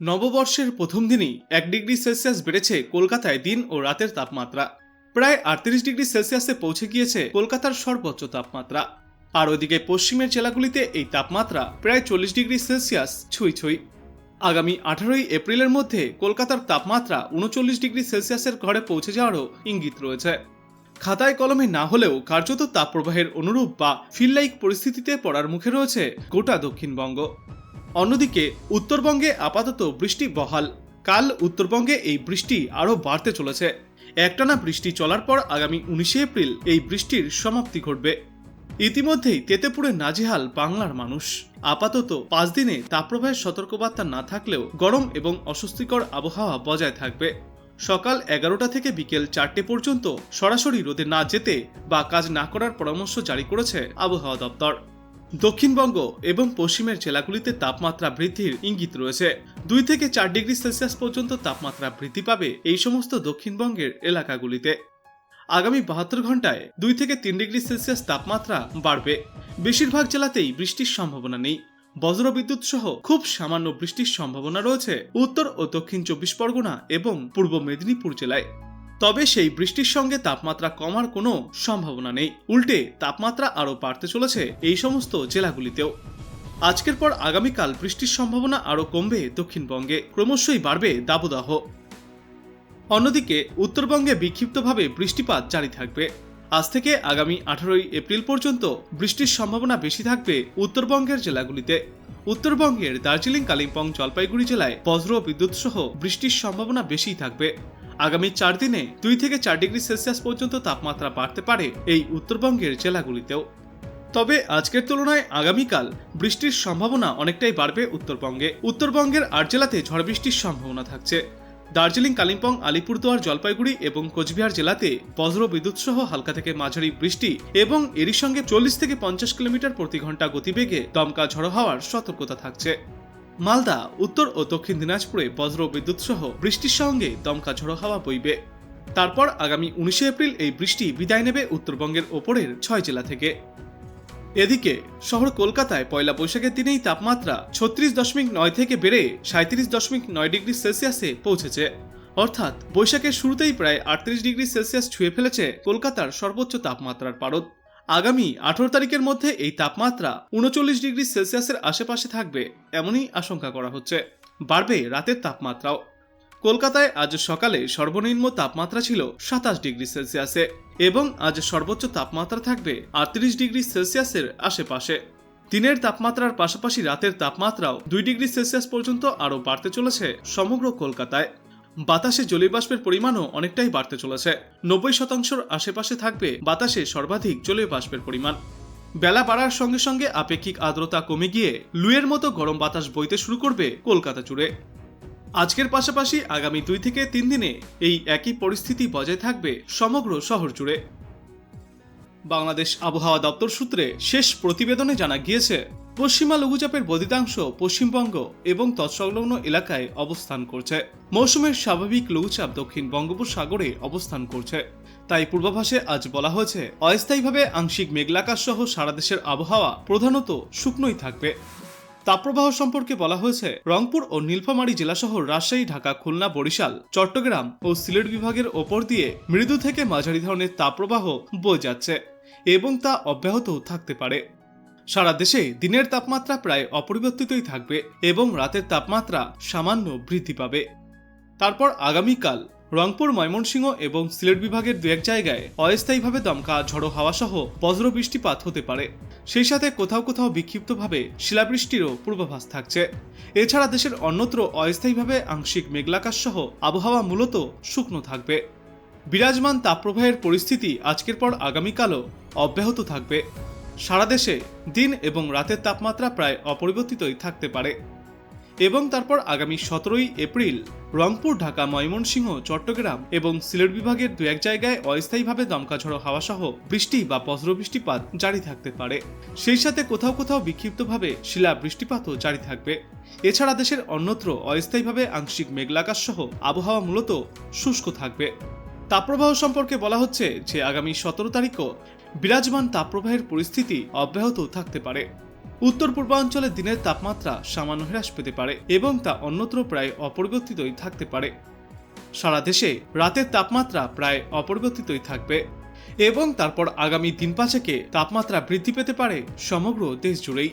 নববর্ষের প্রথম দিনই এক ডিগ্রি সেলসিয়াস বেড়েছে কলকাতায় দিন ও রাতের তাপমাত্রা। প্রায় আটত্রিশ ডিগ্রি সেলসিয়াসে পৌঁছে গিয়েছে কলকাতার সর্বোচ্চ তাপমাত্রা। আর ওদিকে পশ্চিমের জেলাগুলিতে এই তাপমাত্রা প্রায় চল্লিশ ডিগ্রি সেলসিয়াস ছুঁই ছুঁই। আগামী আঠারোই এপ্রিলের মধ্যে কলকাতার তাপমাত্রা উনচল্লিশ ডিগ্রি সেলসিয়াসের ঘরে পৌঁছে যাওয়ারও ইঙ্গিত রয়েছে। খাতায় কলমে না হলেও কার্যত তাপপ্রবাহের অনুরূপ বা ফিল লাইক পরিস্থিতিতে পড়ার মুখে রয়েছে গোটা দক্ষিণবঙ্গ। অন্যদিকে, উত্তরবঙ্গে আপাতত বৃষ্টি বহাল। কাল উত্তরবঙ্গে এই বৃষ্টি আরও বাড়তে চলেছে। একটানা বৃষ্টি চলার পর আগামী উনিশে এপ্রিল এই বৃষ্টির সমাপ্তি ঘটবে। ইতিমধ্যেই তেতেপুরে নাজেহাল বাংলার মানুষ। আপাতত পাঁচ দিনে তাপপ্রবাহের সতর্কবার্তা না থাকলেও গরম এবং অস্বস্তিকর আবহাওয়া বজায় থাকবে। সকাল এগারোটা থেকে বিকেল চারটে পর্যন্ত সরাসরি রোদে না যেতে বা কাজ না করার পরামর্শ জারি করেছে আবহাওয়া দপ্তর। দক্ষিণবঙ্গ এবং পশ্চিমের জেলাগুলিতে তাপমাত্রা বৃদ্ধির ইঙ্গিত রয়েছে। দুই থেকে চার ডিগ্রি সেলসিয়াস পর্যন্ত তাপমাত্রা বৃদ্ধি পাবে এই সমস্ত দক্ষিণবঙ্গের এলাকাগুলিতে। আগামী বাহাত্তর ঘন্টায় দুই থেকে তিন ডিগ্রি সেলসিয়াস তাপমাত্রা বাড়বে। বেশিরভাগ জেলাতেই বৃষ্টির সম্ভাবনা নেই। বজ্রবিদ্যুৎ সহ খুব সামান্য বৃষ্টির সম্ভাবনা রয়েছে উত্তর ও দক্ষিণ চব্বিশ পরগনা এবং পূর্ব মেদিনীপুর জেলায়। তবে সেই বৃষ্টির সঙ্গে তাপমাত্রা কমার কোনো সম্ভাবনা নেই। উল্টে তাপমাত্রা আরও বাড়তে চলেছে এই সমস্ত জেলাগুলিতেও। আজকের পর আগামীকাল বৃষ্টির সম্ভাবনা আরও কমবে দক্ষিণবঙ্গে, ক্রমশই বাড়বে দাবদাহ। অন্যদিকে, উত্তরবঙ্গে বিক্ষিপ্তভাবে বৃষ্টিপাত জারি থাকবে। আজ থেকে আগামী আঠারোই এপ্রিল পর্যন্ত বৃষ্টির সম্ভাবনা বেশি থাকবে উত্তরবঙ্গের জেলাগুলিতে। উত্তরবঙ্গের দার্জিলিং, কালিম্পং, জলপাইগুড়ি জেলায় বজ্র বিদ্যুৎ সহ বৃষ্টির সম্ভাবনা বেশি থাকবে। আগামী চার দিনে দুই থেকে চার ডিগ্রি সেলসিয়াস পর্যন্ত তাপমাত্রা বাড়তে পারে এই উত্তরবঙ্গের জেলাগুলিতেও। তবে আজকের তুলনায় আগামীকাল বৃষ্টির সম্ভাবনা অনেকটাই বাড়বে উত্তরবঙ্গে। উত্তরবঙ্গের আট জেলাতে ঝড় বৃষ্টির সম্ভাবনা থাকছে। দার্জিলিং, কালিম্পং, আলিপুরদুয়ার, জলপাইগুড়ি এবং কোচবিহার জেলাতে বজ্র বিদ্যুৎ সহ হালকা থেকে মাঝারি বৃষ্টি এবং এরই সঙ্গে চল্লিশ থেকে পঞ্চাশ কিলোমিটার প্রতি ঘণ্টা গতিবেগে দমকা ঝড়ো হওয়ার সতর্কতা থাকছে। মালদা, উত্তর ও দক্ষিণ দিনাজপুরে বজ্র বিদ্যুৎ সহ বৃষ্টির সঙ্গে দমকা ঝড়ো হাওয়া বইবে। তারপর আগামী উনিশে এপ্রিল এই বৃষ্টি বিদায় নেবে উত্তরবঙ্গের ওপরের ছয় জেলা থেকে। এদিকে, শহর কলকাতায় পয়লা বৈশাখের দিনেই তাপমাত্রা ছত্রিশ দশমিক নয় থেকে বেড়ে সাঁত্রিশ দশমিক নয় ডিগ্রি সেলসিয়াসে পৌঁছেছে। অর্থাৎ, বৈশাখের শুরুতেই প্রায় আটত্রিশ ডিগ্রি সেলসিয়াস ছুঁয়ে ফেলেছে কলকাতার সর্বোচ্চ তাপমাত্রার পারদ। আগামী আঠারো তারিখের মধ্যে এই তাপমাত্রা উনচল্লিশ ডিগ্রি সেলসিয়াসের আশেপাশে থাকবে এমনই আশঙ্কা করা হচ্ছে। বাড়বে রাতের তাপমাত্রাও। কলকাতায় আজ সকালে সর্বনিম্ন তাপমাত্রা ছিল সাতাশ ডিগ্রি সেলসিয়াসে এবং আজ সর্বোচ্চ তাপমাত্রা থাকবে আটত্রিশ ডিগ্রি সেলসিয়াসের আশেপাশে। দিনের তাপমাত্রার পাশাপাশি রাতের তাপমাত্রাও দুই ডিগ্রি সেলসিয়াস পর্যন্ত আরও বাড়তে চলেছে সমগ্র কলকাতায়। বাতাসে জলীয়বাষ্পের পরিমাণও অনেকটাই বাড়তে চলেছে। নব্বই শতাংশের আশেপাশে থাকবে বাতাসে সর্বাধিক জলীয়বাষ্পের পরিমাণ। বেলা বাড়ার সঙ্গে সঙ্গে আপেক্ষিক আর্দ্রতা কমে গিয়ে লুয়ের মতো গরম বাতাস বইতে শুরু করবে কলকাতা জুড়ে। আজকের পাশাপাশি আগামী দুই থেকে তিন দিনে এই একই পরিস্থিতি বজায় থাকবে সমগ্র শহর জুড়ে। বাংলাদেশ আবহাওয়া দপ্তর সূত্রে শেষ প্রতিবেদনে জানা গিয়েছে পশ্চিমা লঘুচাপের বদিতাংশ পশ্চিমবঙ্গ এবং তৎসংলগ্ন এলাকায় অবস্থান করছে। মৌসুমের স্বাভাবিক লঘুচাপ দক্ষিণ বঙ্গোপসাগরে অবস্থান করছে। তাই পূর্বাভাসে আজ বলা হয়েছে, অস্থায়ীভাবে আংশিক মেঘলাকাশ সহ সারা দেশের আবহাওয়া প্রধানত শুকনোই থাকবে। তাপপ্রবাহ সম্পর্কে বলা হয়েছে, রংপুর ও নীলফামারী জেলাসহ রাজশাহী, ঢাকা, খুলনা, বরিশাল, চট্টগ্রাম ও সিলেট বিভাগের ওপর দিয়ে মৃদু থেকে মাঝারি ধরনের তাপপ্রবাহ বয়ে যাচ্ছে এবং তা অব্যাহত থাকতে পারে। সারা দেশে দিনের তাপমাত্রা প্রায় অপরিবর্তিতই থাকবে এবং রাতের তাপমাত্রা সামান্য বৃদ্ধি পাবে। তারপর আগামীকাল রংপুর, ময়মনসিংহ এবং সিলেট বিভাগের দু এক জায়গায় অস্থায়ীভাবে দমকা, ঝড়ো হাওয়া সহ বজ্র বৃষ্টিপাত হতে পারে। সেই সাথে কোথাও কোথাও বিক্ষিপ্তভাবে শিলাবৃষ্টিরও পূর্বাভাস থাকছে। এছাড়া দেশের অন্যত্র অস্থায়ীভাবে আংশিক মেঘলাকাশ সহ আবহাওয়া মূলত শুকনো থাকবে। বিরাজমান তাপপ্রবাহের পরিস্থিতি আজকের পর আগামীকালও অব্যাহত থাকবে। সারা দেশে দিন এবং রাতের তাপমাত্রা প্রায় অপরিবর্তিতই থাকতে পারে। এবং তারপর আগামী সতেরোই এপ্রিল রংপুর, ঢাকা, ময়মনসিংহ, চট্টগ্রাম এবং সিলেট বিভাগের দু এক জায়গায় অস্থায়ীভাবে দমকা ঝড়ো হাওয়া সহ বৃষ্টি বা বজ্র বৃষ্টিপাত জারি থাকতে পারে। সেই সাথে কোথাও কোথাও বিক্ষিপ্তভাবে শিলা বৃষ্টিপাতও জারি থাকবে। এছাড়া দেশের অন্যত্র অস্থায়ীভাবে আংশিক মেঘলাকাশ সহ আবহাওয়া মূলত শুষ্ক থাকবে। তাপপ্রবাহ সম্পর্কে বলা হচ্ছে যে, আগামী সতেরো তারিখও বিরাজমান তাপপ্রবাহের পরিস্থিতি অব্যাহত থাকতে পারে। উত্তর পূর্বাঞ্চলে দিনের তাপমাত্রা সামান্য হ্রাস পেতে পারে এবং তা অন্যত্র প্রায় অপরিবর্তিতই থাকতে পারে। সারা দেশে রাতের তাপমাত্রা প্রায় অপরিবর্তিতই থাকবে এবং তারপর আগামী দিন পাঁচেকে তাপমাত্রা বৃদ্ধি পেতে পারে সমগ্র দেশ জুড়েই।